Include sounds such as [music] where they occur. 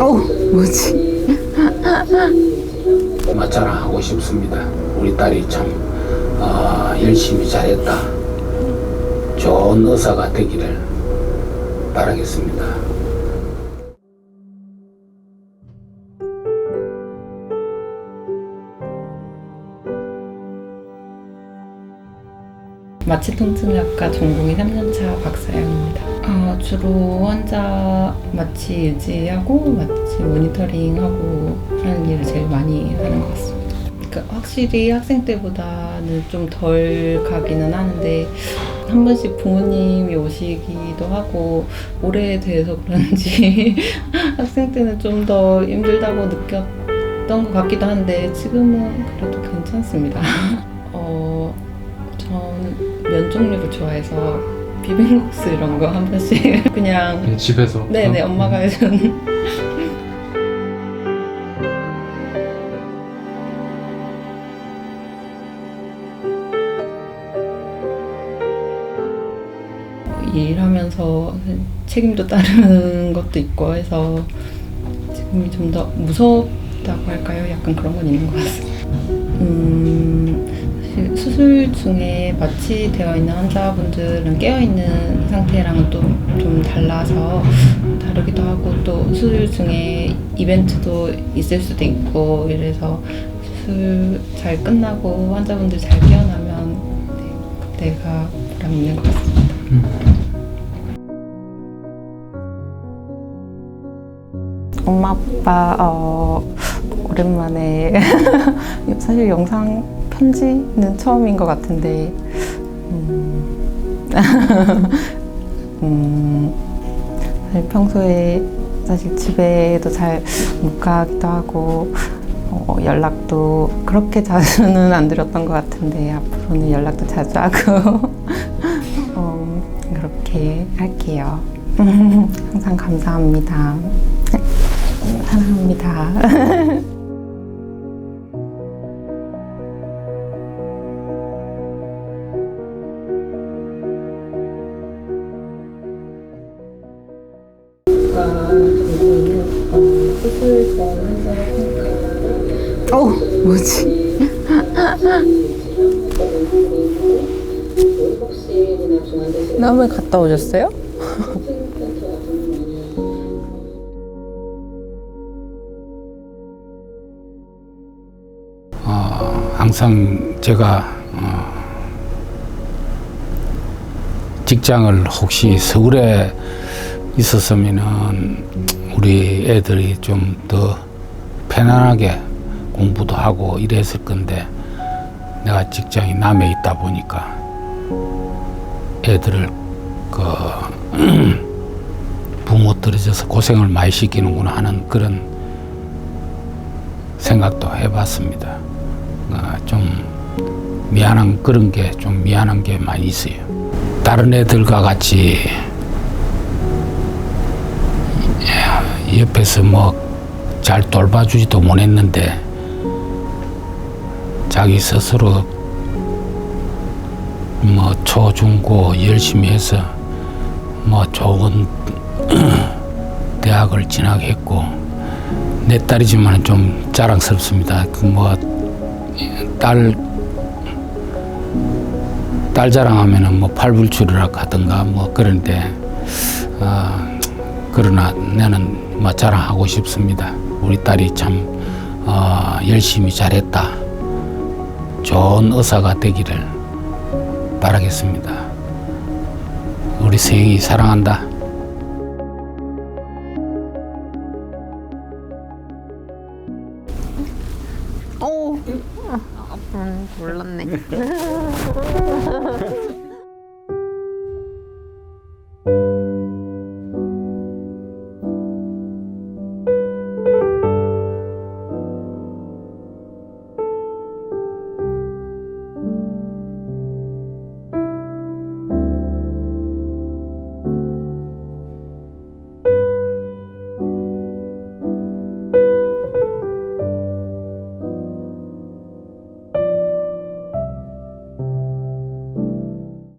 어우, 뭐지? 맞자랑하고 싶습니다. 우리 딸이 참 어, 열심히 잘했다. 좋은 의사가 되기를 바라겠습니다. 마취통증학과 전공의 3년차 박사영입니다. 어, 주로 환자 마취 유지하고 마취 모니터링하고 하는 일을 제일 많이 하는 것 같습니다. 그러니까 확실히 학생 때보다는 좀 덜 가기는 하는데 한 번씩 부모님이 오시기도 하고 오래돼서 그런지 [laughs] 학생 때는 좀 더 힘들다고 느꼈던 것 같기도 한데 지금은 그래도 괜찮습니다. [laughs] 어, 저는 면 종류를 좋아해서 비빔국수 이런 거 한 번씩 [laughs] 그냥 그냥 집에서 네네 어? 엄마가 해준 [laughs] 일하면서 책임도 따르는 것도 있고 해서 지금이 좀 더 무섭다고 할까요? 약간 그런 건 있는 것 같습니다. 음, 수술 중에 마취되어 있는 환자분들은 깨어있는 상태랑은 또 좀 달라서 다르기도 하고 또 수술 중에 이벤트도 있을 수도 있고 이래서 수술 잘 끝나고 환자분들 잘 깨어나면 네, 그때가 보람 있는 것 같습니다. 엄마 아빠 어, 오랜만에 [laughs] 사실 영상 편지는 처음인 것 같은데 음, [laughs] 음, 평소에 사실 집에도 잘 못 가기도 하고 어, 연락도 그렇게 자주는 안 드렸던 것 같은데 앞으로는 연락도 자주 하고 [laughs] 어, 그렇게 할게요. 항상 감사합니다. 사랑합니다. 어우, 뭐지? 남을 갔다 오셨어요? [laughs] 어, 항상 제가 어, 직장을 혹시 서울에 있었으면은 우리 애들이 좀 더 편안하게 공부도 하고 이랬을 건데 내가 직장이 남해 있다 보니까 애들을 그 [clears throat] 부모 떨어져서 고생을 많이 시키는구나 하는 그런 생각도 해봤습니다. 어, 좀 미안한 그런 게 좀 미안한 게 많이 있어요. 다른 애들과 같이 옆에서 뭐 잘 돌봐주지도 못했는데 자기 스스로 뭐 초중고 열심히 해서 뭐 좋은 [clears throat] 대학을 진학했고 내 딸이지만 좀 자랑스럽습니다. 그뭐딸딸 자랑하면은 뭐 팔불출이라 하든가 뭐 그런데 어, 그러나 나는 뭐 자랑하고 싶습니다. 우리 딸이 참 어, 열심히 잘했다. 좋은 의사가 되기를 바라겠습니다. 우리 세영이 사랑한다. 오. 아, 몰랐네. [laughs]